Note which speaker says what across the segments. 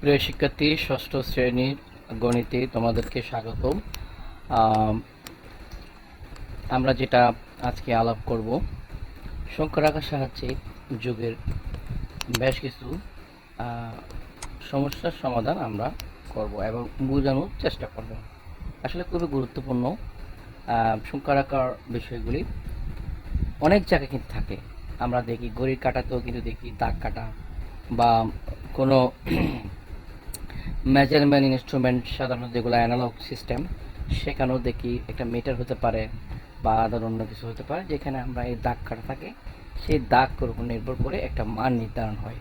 Speaker 1: প্রিয় শিক্ষার্থী ষষ্ঠ শ্রেণির গণিতে তোমাদেরকে স্বাগতম। আম, আমরা যেটা আজকে আলাপ করব সংখ্যা রাখার সাহায্যে যুগের বেশ কিছু সমস্যার সমাধান আমরা করব এবং বোঝানোর চেষ্টা করব। আসলে খুবই গুরুত্বপূর্ণ সংখ্যা রাখার বিষয়গুলি। অনেক জায়গায় কিন্তু থাকে। আমরা দেখি ঘড়ির কাটাতেও কিন্তু দেখি দাগ কাটা বা কোনো মেজারমেন্ট ইনস্ট্রুমেন্ট সাধারণত যেগুলো অ্যানালগ সিস্টেম সেখানেও দেখি একটা মিটার হতে পারে বা আদার অন্য কিছু হতে পারে, যেখানে আমরা এই দাগ কাটা থাকে, সেই দাগের উপর নির্ভর করে একটা মান নির্ধারণ হয়।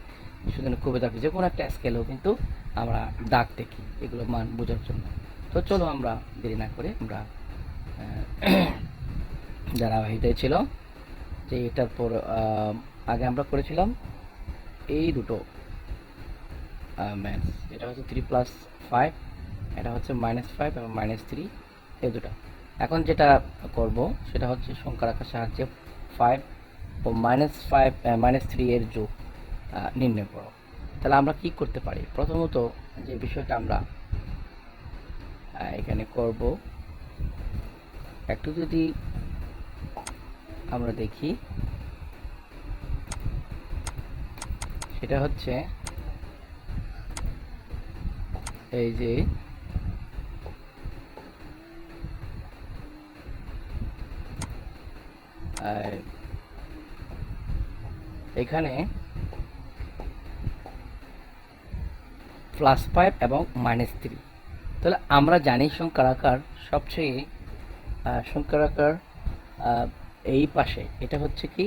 Speaker 1: শুধু খুবই দাগ যে কোনো একটা স্কেলেও কিন্তু আমরা দাগ দেখি, এগুলো মান বোঝার জন্য। তো চলো আমরা দেরি না করে আমরা হইতে ছিল, যে এটার পর আগে আমরা করেছিলাম এই দুটো। ম্যাথস এটা হচ্ছে থ্রি প্লাস ফাইভ এটা হচ্ছে মাইনাস ফাইভ এবং মাইনাস থ্রি এই দুটো। এখন যেটা করব, সেটা হচ্ছে সংখ্যা রাখার সাহায্যে ফাইভ ও মাইনাস ফাইভ মাইনাস থ্রি এর যোগ নির্ণয় করো। তাহলে আমরা কি করতে পারি? প্রথমত যে বিষয়টা আমরা এখানে করব, একটু যদি আমরা দেখি, সেটা হচ্ছে এই যে এখানে প্লাস ফাইভ এবং মাইনাস থ্রি তাহলে আমরা জানি সংখ্যার সবচেয়ে সংখ্যার এই পাশে। এটা হচ্ছে কি?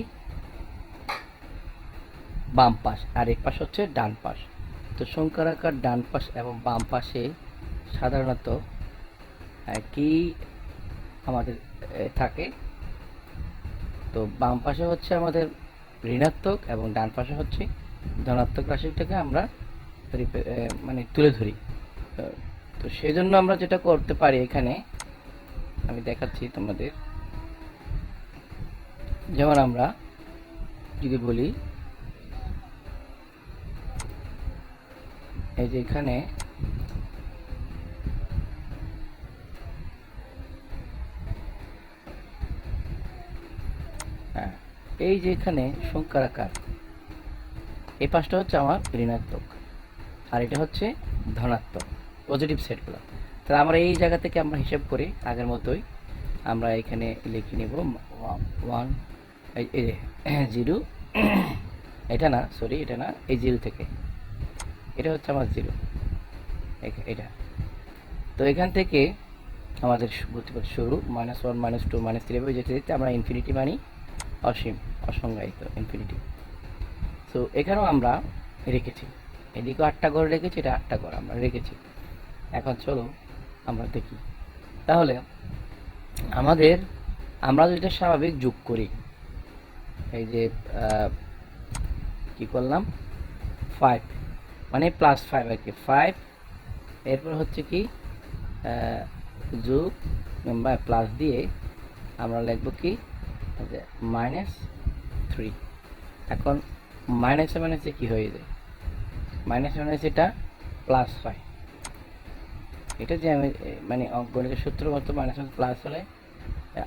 Speaker 1: বাম পাশ। আর এই পাশ হচ্ছে ডান পাশ। তো আকার ডান পাশ এবং বাম পাশে সাধারণত কি আমাদের থাকে? তো বাম পাশে হচ্ছে আমাদের ঋণাত্মক এবং ডান পাশে হচ্ছে ধনাত্মক রাশিটাকে আমরা মানে তুলে ধরি। তো সেই জন্য আমরা যেটা করতে পারি এখানে, আমি দেখাচ্ছি তোমাদের। যেমন আমরা যদি বলি এই যে এখানে হ্যাঁ, এই যে এখানে সংখ্যার আকার এই পাশটা হচ্ছে আমার ঋণাত্মক আর এটা হচ্ছে ধনাত্মক পজিটিভ সেটগুলো তাহলে আমরা এই জায়গা থেকে আমরা হিসাব করি আগের মতোই আমরা এখানে লিখে নেব ওয়ান জিরো এটা না সরি এটা না এই জিরো থেকে। এটা হচ্ছে আমার জিরো। এটা। তো এখান থেকে আমাদের শু- গতিপথ শুরু। Minus one minus two minus three এভাবে যেতে যেতে আমরা ইনফিনিটি মানি অসীম, অসংজ্ঞায়িত ইনফিনিটি সো এখানেও আমরা রেখেছি। এদিকেও আটটা ঘর রেখেছি, এটা আটটা ঘর আমরা রেখেছি। এখন চলো আমরা দেখি। তাহলে আমাদের, আমরা যেটা স্বাভাবিক যোগ করি, এই যে কি করলাম? ফাইভ মানে প্লাস ফাইভ আর কি। ফাইভ এরপর হচ্ছে কি যোগ বা প্লাস দিয়ে আমরা লিখব কি মাইনাস থ্রি এখন মাইনাসে মাইনাসে কি হয়ে যায়? মাইনাস মাইনাস এটা প্লাস ফাইভ এটা যে আমি মানে অঙ্কগণিতের সূত্র মতো মাইনাস প্লাস হলে,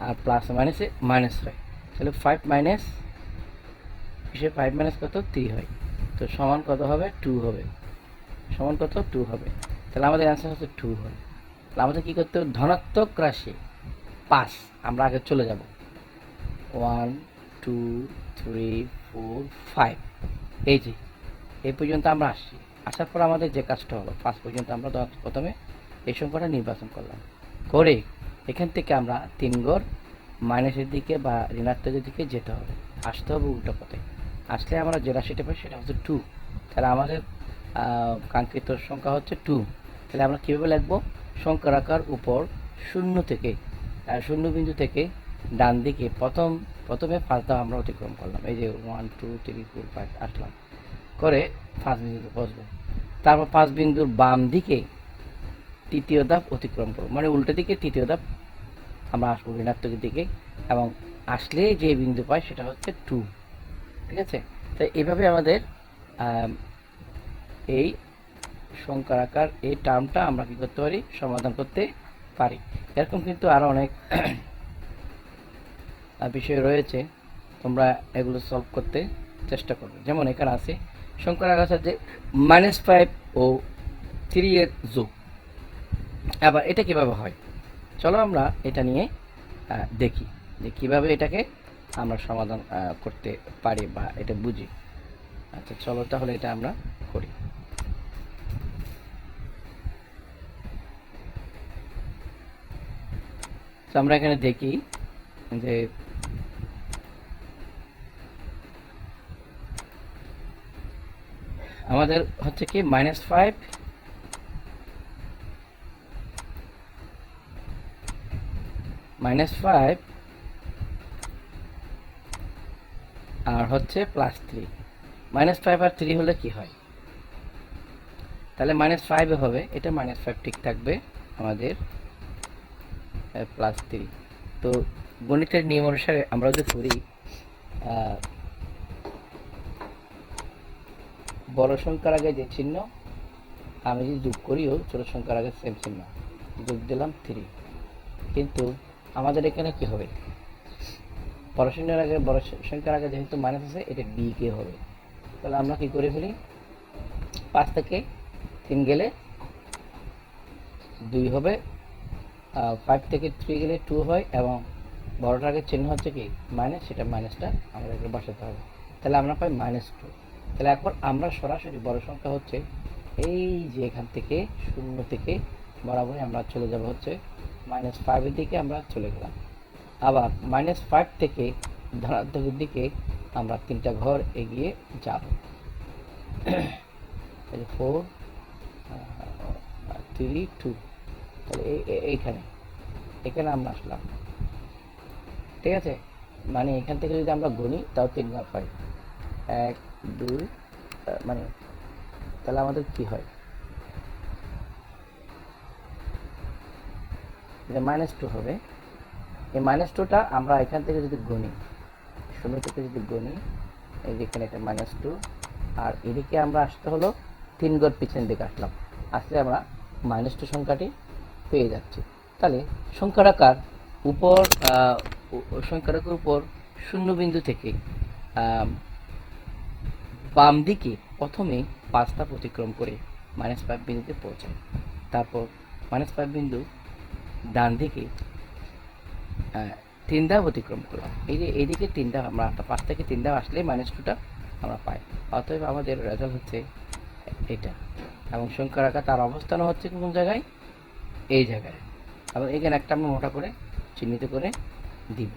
Speaker 1: আর প্লাস মাইনাসে মাইনাস হয়। তাহলে ফাইভ মাইনাস হিসেবে ফাইভ মাইনাস কত? থ্রি হয়। তো সমান কত হবে? টু হবে। সমান কত? টু হবে। তাহলে আমাদের অ্যান্সার হচ্ছে টু হবে। তাহলে আমাদের কী করতে হবে? ধনাত্মক রাশি পাঁচ। আমরা আগে চলে যাব। One two three four five এই যে এই পর্যন্ত আমরা আসছি। আসার পর আমাদের যে কাজটা হলো পাঁচ পর্যন্ত আমরা প্রথমে এই সংখ্যাটা নির্বাচন করলাম। করে এখান থেকে আমরা তিন গড় মাইনাসের দিকে বা ঋণাত্মকের দিকে যেতে হবে। আসতে হবে উল্টো পথে। আসলে আমরা যে রাশিটা পাই সেটা হচ্ছে টু তাহলে আমাদের কাঙ্ক্ষিত সংখ্যা হচ্ছে টু তাহলে আমরা কীভাবে লিখব? সংখ্যার আকার উপর শূন্য থেকে শূন্য বিন্দু থেকে ডান দিকে প্রথম, প্রথমে ফার্স্ট ধাপ আমরা অতিক্রম করলাম। এই যে one two three four five আসলাম। করে পাঁচ বিন্দুতে বসবো তারপর পাঁচ বিন্দুর বাম দিকে তৃতীয় ধাপ অতিক্রম করব। মানে উল্টো দিকে তৃতীয় ধাপ আমরা আসব ঋণাত্মকের দিকে এবং আসলে যে বিন্দু পাই সেটা হচ্ছে টু ঠিক আছে? তাই এভাবে আমাদের এই সংখ্যার আকার, এই টার্মটা আমরা কি করতে পারি? সমাধান করতে পারি। এরকম কিন্তু আরও অনেক বিষয় রয়েছে। তোমরা এগুলো সলভ করতে চেষ্টা করবে। যেমন এখানে আছে, সংখ্যার আকার যে মাইনাস ফাইভ ও থ্রি এর যোগ। আবার এটা কীভাবে হয়? চলো আমরা এটা নিয়ে দেখি। যে কীভাবে এটাকে আমরা সমাধান করতে পারি বা এটা বুঝি। আচ্ছা চলো তাহলে এটা আমরা করি। তো আমরা এখানে দেখি যে আমাদের হচ্ছে কি মাইনাস ফাইভ মাইনাস ফাইভ আর হচ্ছে প্লাস থ্রি মাইনাস ফাইভ আর থ্রি হলে কি হয়? তাহলে মাইনাস ফাইভ হবে, এটা মাইনাস ফাইভ ঠিক থাকবে আমাদের প্লাস থ্রি তো গণিতের নিয়ম অনুসারে আমরা যদি করি বড় সংখ্যার আগে যে চিহ্ন, আমি যদি যোগ করিও ছোট সংখ্যার আগে সেম চিহ্ন। যোগ দিলাম থ্রি কিন্তু আমাদের এখানে কি হবে? বড় আগে বড় সংখ্যার আগে যেহেতু মাইনাস আছে, এটা বি কে হবে। তাহলে আমরা কি করে ফেলি? পাঁচ থেকে তিন গেলে দুই হবে ফাইভ থেকে থ্রি গেলে টু হয়, এবং বড়টার আগে চিহ্ন হচ্ছে কি? মাইনাস সেটা মাইনাসটা আমাদেরকে বসাতে হবে। তাহলে আমরা পাই মাইনাস টু তাহলে এখন আমরা সরাসরি বড় সংখ্যা হচ্ছে এই যে এখান থেকে শূন্য থেকে বরাবরই আমরা চলে যাব হচ্ছে মাইনাস ফাইভের দিকে আমরা চলে গেলাম। আবার মাইনাস ফাইভ থেকে ধনাত্মকের দিকে আমরা তিনটা ঘর এগিয়ে যাব। ফোর থ্রি টু তাহলে এই- এই- এইখানে, এখানে আমরা আসলাম। ঠিক আছে? মানে এখান থেকে যদি আমরা গুনি, তাও তিন ঘর হয় এক, দুই মানে তাহলে আমাদের কি হয়? মাইনাস টু হবে। এই মাইনাস টুটা আমরা এখান থেকে যদি গুনি, শূন্য থেকে যদি গুনি, এই যে এখানে একটা মাইনাস টু আর এদিকে আমরা আসতে হলো তিন গড় পিছনের দিকে আসলাম। আসলে আমরা মাইনাস টু সংখ্যাটি পেয়ে যাচ্ছি। তাহলে সংখ্যার আকার উপর আকার উপর শূন্য বিন্দু থেকে বাম দিকে প্রথমে পাঁচটা অতিক্রম করে মাইনাস ফাইভ বিন্দুতে পৌঁছায়। তারপর মাইনাস ফাইভ বিন্দু ডান দিকে তিন ধাপ অতিক্রম করলাম। এই যে এইদিকে তিন ধাপ আমরা পাঁচ থেকে তিন ধাপ আসলে মাইনাস টুটা আমরা পাই। অতএব আমাদের রেজাল্ট হচ্ছে এটা। এবং সংখ্যার আকার তার অবস্থানও হচ্ছে কোন জায়গায়? এই জায়গায়। এবং এখানে একটা আমরা মোটা করে চিহ্নিত করে দিব।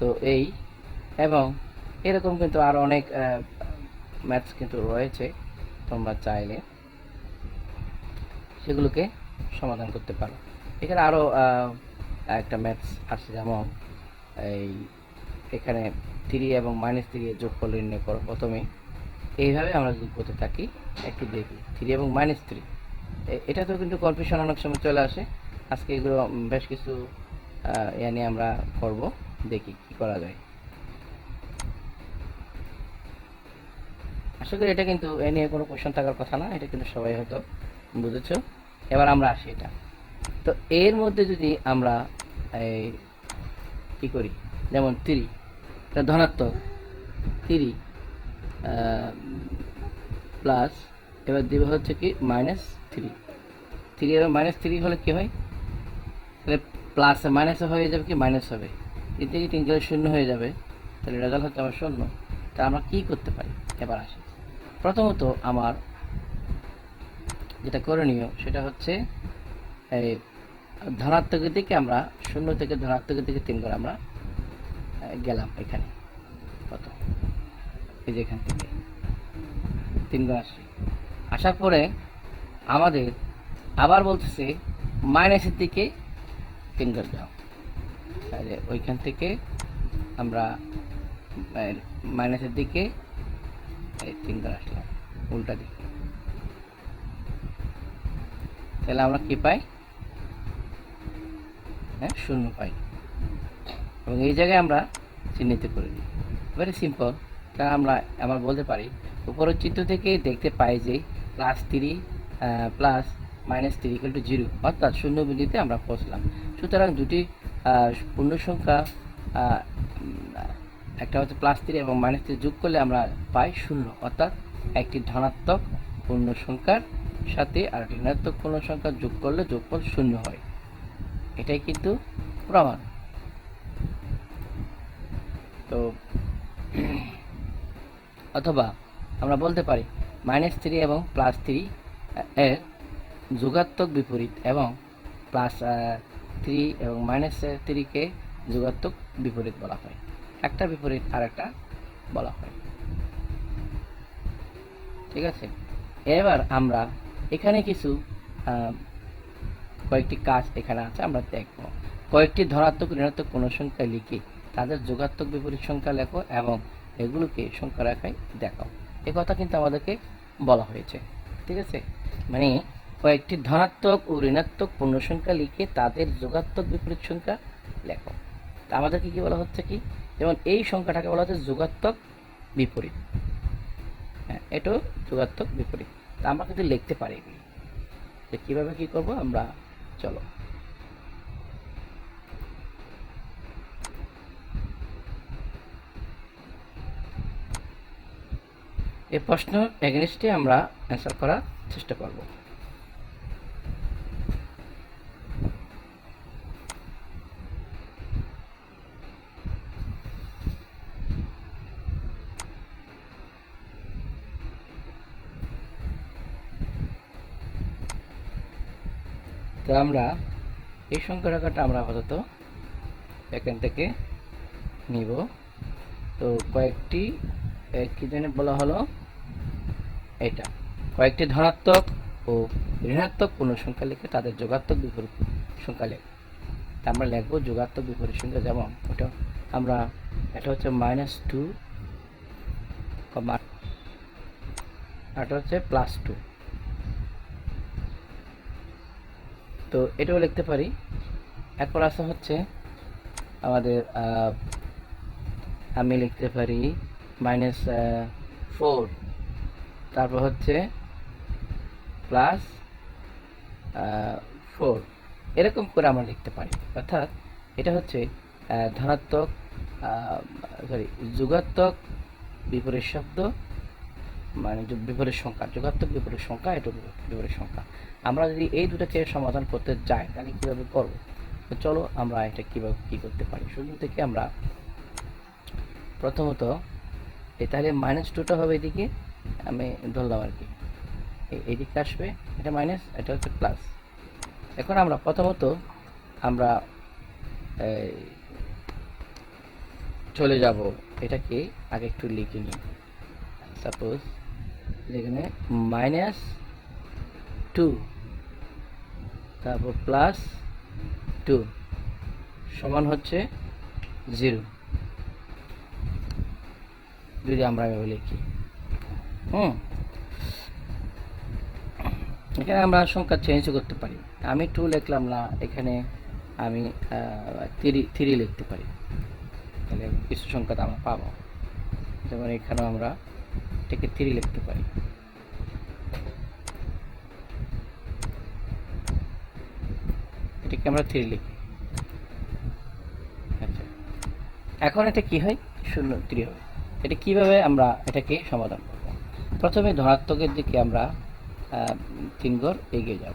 Speaker 1: তো এই এবং এরকম কিন্তু আরও অনেক ম্যাথস কিন্তু রয়েছে তোমরা চাইলে। সেগুলোকে সমাধান করতে পারো। এখানে আরও আহ, একটা ম্যাথস আছে যেমন এই এখানে থ্রি এবং মাইনাস থ্রি যোগ করলে নির্ণয় করো প্রথমে। এইভাবে আমরা যদি করতে থাকি, একটু দেখি। থ্রি এবং মাইনাস থ্রি এটা তো কিন্তু কনফিউশন অনেক সময় চলে আসে। আজকে এগুলো বেশ কিছু ইয়ে নিয়ে আমরা করব। দেখি কি করা যায়। আশা করি এটা কিন্তু এ নিয়ে কোনো কোশ্চেন থাকার কথা না, এটা কিন্তু সবাই হয়তো বুঝেছ। এবার আমরা আসি এটা। তো এর মধ্যে যদি আমরা এই কি করি? যেমন তিরি এটা ধনাত্মক তিরি প্লাস এবার দিবে হচ্ছে কি মাইনাস থ্রি থ্রি এবার মাইনাস থ্রি হলে কি হয়? তাহলে প্লাস মাইনাসে হয়ে যাবে কি? মাইনাস হবে। তিন থেকে তিন গেলে শূন্য হয়ে যাবে। তাহলে রেজাল্ট হচ্ছে আমার শূন্য। তা আমরা কী করতে পারি? এবার আসি। প্রথমত আমার যেটা করণীয়, সেটা হচ্ছে এই ধনাত্মকের দিকে আমরা শূন্য থেকে ধনাত্মকের দিকে তিন করে আমরা গেলাম এখানে। কত? এই যে এখান থেকে। তিন গুণ আসি আসার পরে আমাদের আবার বলতেছে, মাইনাসের দিকে তিন গুণ যাও তাহলে ওইখান থেকে আমরা মাইনাসের দিকে তিন গুণ আসলাম উল্টা দিকে। তাহলে আমরা কী পাই? হ্যাঁ শূন্য পাই। এবং এই জায়গায় আমরা চিহ্নিত করে দিই। ভেরি সিম্পল তা আমরা আমরা বলতে পারি উপরের চিত্র থেকে দেখতে পাই যে plus three plus minus three equal to zero অর্থাৎ শূন্য বিন্দুতে আমরা পৌঁছলাম। সুতরাং দুটি পূর্ণ সংখ্যা একটা হচ্ছে প্লাস থ্রি এবং মাইনাস থ্রি যোগ করলে আমরা পাই শূন্য, অর্থাৎ একটি ধনাত্মক পূর্ণ সংখ্যার সাথে আর ঋণাত্মক পূর্ণ সংখ্যা যোগ করলে যোগফল শূন্য হয়। এটাই কিন্তু প্রমাণ। তো, অথবা আমরা বলতে পারি মাইনাস থ্রি এবং প্লাস থ্রি এর যোগাত্মক বিপরীত এবং প্লাস থ্রি এবং মাইনাস থ্রিকে যোগাত্মক বিপরীত বলা হয়। একটা বিপরীত আর একটা বলা হয়। ঠিক আছে? এবার আমরা এখানে কিছু কয়েকটি কাজ এখানে আছে, আমরা দেখব। কয়েকটি ধনাত্মক, ঋণাত্মক কোনো সংখ্যা লিখে, তাদের যোগাত্মক বিপরীত সংখ্যা লেখো এবং এগুলোকে সংখ্যা রেখায় দেখাও। এ কথা কিন্তু আমাদেরকে বলা হয়েছে, ঠিক আছে? মানে কয়েকটি ধনাত্মক ও ঋণাত্মক পূর্ণ সংখ্যা লিখে তাদের যোগাত্মক বিপরীত সংখ্যা লেখো। তা আমাদেরকে কি বলা হচ্ছে কি? যেমন এই সংখ্যাটাকে বলা হচ্ছে যোগাত্মক বিপরীত। হ্যাঁ এটাও যোগাত্মক বিপরীত। তা আমরা কিন্তু লিখতে পারি কীভাবে কি করব? আমরা চলো। এই প্রশ্ন এগেনস্টে আমরা অ্যান্সার করার চেষ্টা করব তো আমরা এই সংখ্যা রেখাটা আমরা আপাতত এখান থেকে নিব। তো কয়েকটি কি জানি বলা হলো? এটা, কয়েকটি ধনাত্মক ও ঋণাত্মক পূর্ণ সংখ্যা লিখে তাদের যোগাত্মক বিপরীত সংখ্যা লেখ তা আমরা লিখব যোগাত্মক বিপরীত সংখ্যা যেমন, ওটা আমরা, এটা হচ্ছে মাইনাস টু কমা, এটা হচ্ছে প্লাস টু তো এটাও লিখতে পারি। এরপর আসা হচ্ছে আমাদের আমি লিখতে পারি মাইনাস ফোর তারপর হচ্ছে প্লাস ফোর এরকম করে আমরা লিখতে পারি। অর্থাৎ এটা হচ্ছে ধনাত্মক সরি যুগাত্মক বিপরীত শব্দ মানে বিপরীত সংখ্যা, যোগাত্মক বিপরীত সংখ্যা, এটা বিপরীত সংখ্যা। আমরা যদি এই দুটাকে সমাধান করতে যাই, তাহলে কীভাবে করব? তো চলো আমরা এটা কীভাবে কী করতে পারি? শুরু থেকে আমরা প্রথমত এই তাহলে মাইনাস টুটা হবে এদিকে, আমি ধরলাম আর কি। এইদিকে আসবে, এটা মাইনাস এটা হচ্ছে প্লাস এখন আমরা প্রথমত আমরা চলে যাব। এটাকে আগে একটু লিখে নিই। সাপোজ এখানে মাইনাস টু তারপর প্লাস টু সমান হচ্ছে জিরো যদি আমরা এভাবে লিখি, হুম? এখানে আমরা সংখ্যা চেঞ্জ করতে পারি। আমি টু লিখলাম না, এখানে আমি থ্রি থ্রি লিখতে পারি। তাহলে কিছু সংখ্যা আমরা পাবো। যেমন এখানেও আমরা এটাকে থ্রি লিখতে পারি। এটাকে আমরা থ্রি লিখি। আচ্ছা। এখন এটা কি হয়? শূন্য থ্রি হবে। এটা কীভাবে আমরা এটাকে সমাধান করব? প্রথমে ধনাত্মকের দিকে আমরা তিন ঘর এগিয়ে যাব।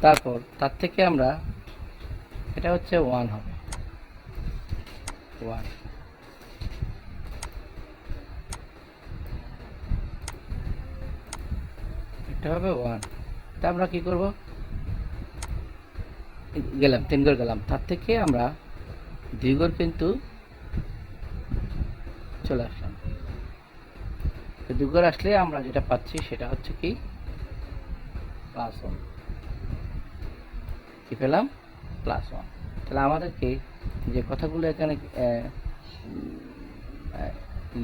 Speaker 1: তারপর তার থেকে আমরা, এটা হচ্ছে ওয়ান হবে। ওয়ান এটা হবে ওয়ান তা আমরা কি করব? গেলাম, তিন ঘর গেলাম। তার থেকে আমরা দুই ঘর কিন্তু চলে আসলাম। দুই ঘর আসলে আমরা যেটা পাচ্ছি সেটা হচ্ছে কি? প্লাস ওয়ান কি পেলাম? প্লাস ওয়ান তাহলে আমাদেরকে যে কথাগুলো এখানে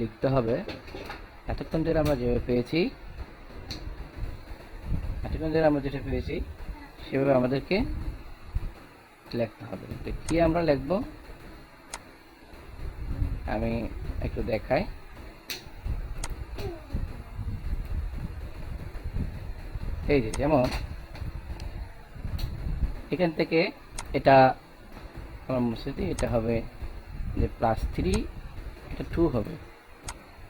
Speaker 1: লিখতে হবে, এতক্ষণ ধরে আমরা যেভাবে পেয়েছি এতক্ষণ আমরা যেটা পেয়েছি, সেভাবে আমাদেরকে লিখতে হবে। তো কি আমরা লিখব? আমি একটু দেখাই। এই যে, যেমন এখান থেকে এটা আমার মুছে দিই, এটা হবে যে প্লাস থ্রি এটা টু হবে।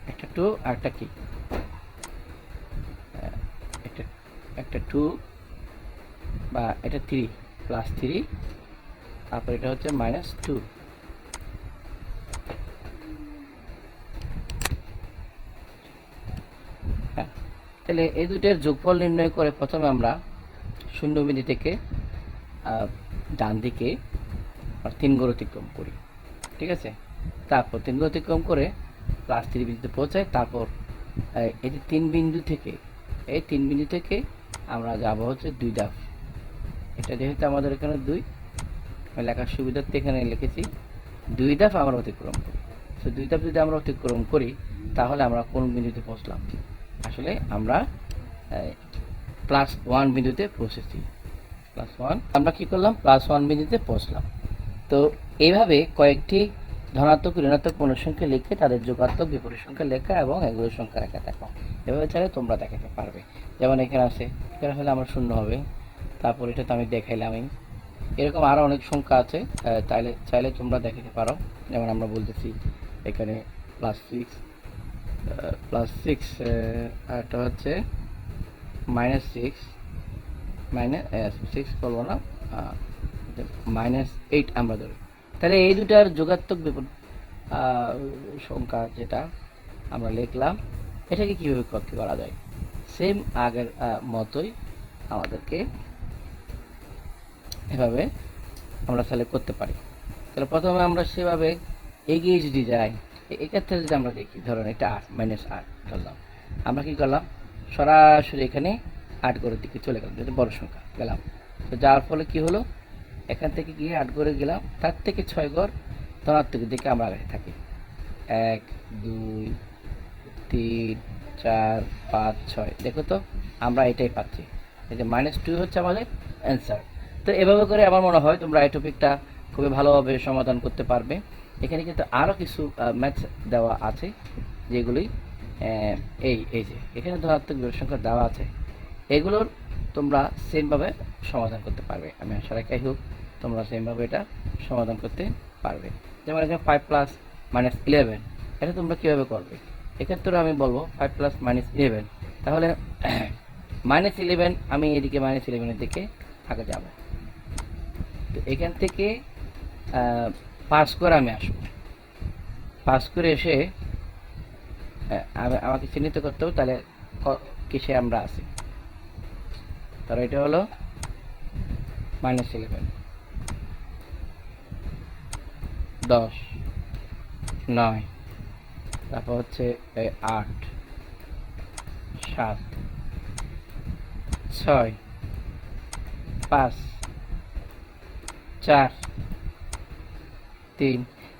Speaker 1: একটা টু আর একটা কি আহ, একটা একটা টু বা এটা থ্রি প্লাস থ্রি তারপর এটা হচ্ছে মাইনাস টু হ্যাঁ তাহলে এই দুটোর যোগফল নির্ণয় করে প্রথমে আমরা শূন্য বিন্দু থেকে ডান দিকে তিন গড় অতিক্রম করি, ঠিক আছে? তারপর তিন গড় অতিক্রম করে প্লাস থ্রি বিন্দুতে পৌঁছাই তারপর এই তিন বিন্দু থেকে, এই তিন বিন্দু থেকে আমরা যাব হচ্ছে দুই ধাপ এটা যেহেতু আমাদের এখানে দুই, আমি লেখার সুবিধার্থে এখানে লিখেছি, দুই ধাপ আমরা অতিক্রম করি। তো দুই ধাপ যদি আমরা অতিক্রম করি, তাহলে আমরা কোন বিন্দুতে পৌঁছলাম? আসলে আমরা প্লাস ওয়ান বিন্দুতে পৌঁছেছি। প্লাস ওয়ান আমরা কি করলাম? প্লাস ওয়ান বিন্দুতে পৌঁছলাম। তো এইভাবে কয়েকটি ধনাত্মক, ঋণাত্মক পূর্ণসংখ্যা লিখে তাদের যোগাত্মক বিপরীত সংখ্যা লেখা এবং এগুলোর সংখ্যা রেখা দেখো এভাবে চাইলে তোমরা দেখাতে পারবে। যেমন এখানে আছে এখানে হলে আমার শূন্য হবে। তারপর এটা তো আমি দেখাইলামই। এরকম আরও অনেক সংখ্যা আছে। তাইলে চাইলে তোমরা দেখাতে পারো। যেমন আমরা বলতেছি, এখানে প্লাস সিক্স প্লাস সিক্স আরটা হচ্ছে মাইনাস সিক্স মাইনাস সিক্স বলব না মাইনাস এইট আমরা ধরি। তাহলে এই দুটার যোগাত্মক বিপদ সংখ্যা যেটা আমরা লিখলাম, এটাকে কীভাবে করা যায়? সেম আগের মতোই আমাদেরকে এভাবে আমরা তাহলে করতে পারি। তাহলে প্রথমে আমরা সেভাবে এগিয়ে যদি যাই এক্ষেত্রে যদি আমরা দেখি, ধরুন এটা আট মাইনাস আট ধরলাম। আমরা কি করলাম? সরাসরি এখানে আট গড়ের দিকে চলে গেলাম যেটা বড় সংখ্যা, গেলাম। তো যাওয়ার ফলে কি হলো? এখান থেকে গিয়ে আট গড়ে গেলাম, তার থেকে ছয় গড় ধনাত্মকের দিকে আমরা আগে থাকি। এক, দুই, তিন চার, পাঁচ, ছয়। দেখো তো, আমরা এটাই পাচ্ছি। এই যে মাইনাস টু হচ্ছে আমাদের অ্যান্সার তো এভাবে করে আমার মনে হয় তোমরা এই টপিকটা খুবই ভালোভাবে সমাধান করতে পারবে। এখানে কিন্তু আরও কিছু ম্যাথস দেওয়া আছে যেগুলি এই এই যে, এখানে ধনাত্মক বিপরীত সংখ্যা দেওয়া আছে। এগুলোর তোমরা সেমভাবে সমাধান করতে পারবে। আমি আশা রাখাই হোক তোমরা সেমভাবে এটা সমাধান করতে পারবে। যেমন এখানে ফাইভ প্লাস মাইনাস ইলেভেন এটা তোমরা কীভাবে করবে? এক্ষেত্রে আমি বলব ফাইভ প্লাস মাইনাস ইলেভেন তাহলে মাইনাস ইলেভেন আমি এদিকে মাইনাস ইলেভেনের দিকে আগে যাব। তো এখান থেকে পাস করে আমি আসব। পাস করে এসে আমাকে চিহ্নিত করতে হবে, তাহলে কিসে আমরা আছি। তাহলে এটা হলো মাইনাস ইলেভেন দশ, নয় তারপর হচ্ছে আট, সাত, ছয়, পাঁচ, চার, তিন।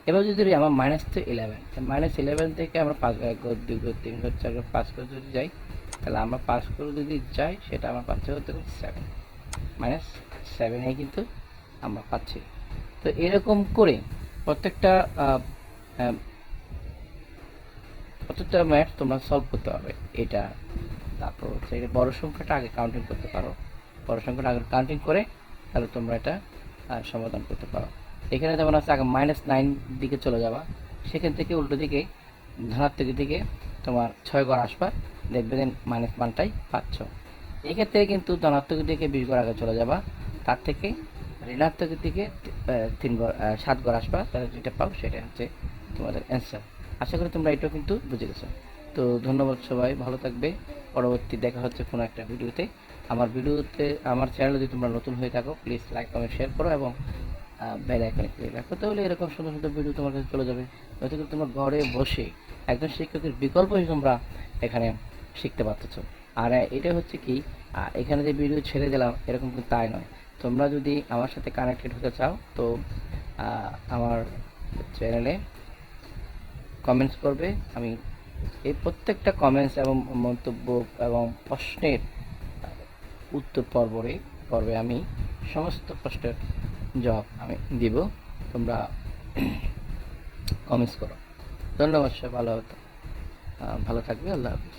Speaker 1: এবার যদি ধরি আমার মাইনাস তো ইলেভেন মাইনাস ইলেভেন থেকে আমরা পাঁচ এক দুই ঘর তিন ঘর চার ঘর পাঁচ ঘর যদি যাই, তাহলে আমরা পাঁচ করে যদি যাই, সেটা আমার পাচ্ছে হতে সেভেন মাইনাস সেভেনে কিন্তু আমরা পাচ্ছি। তো এরকম করে প্রত্যেকটা প্রত্যেকটা ম্যাথ তোমরা সলভ করতে পারবে। এটা, তারপর হচ্ছে এই বড় সংখ্যাটা আগে কাউন্টিং করতে পারো। বড় সংখ্যাটা আগে কাউন্টিং করে, তাহলে তোমরা এটা সমাধান করতে পারো। এখানে যেমন আছে, আগে মাইনাস নাইন দিকে চলে যাবা। সেখান থেকে উল্টো দিকে, ধনাত্মক দিকে তোমার ছয় ঘর আসবা। দেখবে যে মাইনাস ওয়ানটাই পাচ্ছ। এক্ষেত্রে কিন্তু ধনাত্মক দিকে বিশ ঘর আগে চলে যাবা। তার থেকে ঋণাত্মক দিকে তিন ঘর সাত ঘর আসবা। তাহলে যেটা পাও সেটা হচ্ছে তোমাদের অ্যান্সার আশা করি তোমরা এটাও কিন্তু বুঝে গেছো। তো ধন্যবাদ সবাই, ভালো থাকবে। পরবর্তী দেখা হচ্ছে কোনো একটা ভিডিওতে। আমার ভিডিওতে, আমার চ্যানেল যদি তোমরা নতুন হয়ে থাকো প্লিজ লাইক কমেন্ট শেয়ার করো এবং বেল আইকনে ক্লিক রাখো, তাহলে এরকম সুন্দর সুন্দর ভিডিও তোমার কাছে চলে যাবে। হয়তো তোমরা ঘরে বসে একজন শিক্ষকের বিকল্প হিসেবে তোমরা এখানে শিখতে পারতেছো। আর এটা হচ্ছে কি এখানে যে ভিডিও ছেড়ে দিলাম, এরকম কিন্তু তাই নয়। তোমরা যদি আমার সাথে কানেক্টেড হতে চাও, তো আমার চ্যানেলে কমেন্টস করবে। আমি এই প্রত্যেকটা কমেন্টস এবং মন্তব্য এবং প্রশ্নের উত্তর পর্বরে, পর্বে আমি সমস্ত প্রশ্নের জবাব আমি দিব। তোমরা কমেন্টস করো। ধন্যবাদ সব ভালো হতো ভালো থাকবে। আল্লাহ হাফিজ।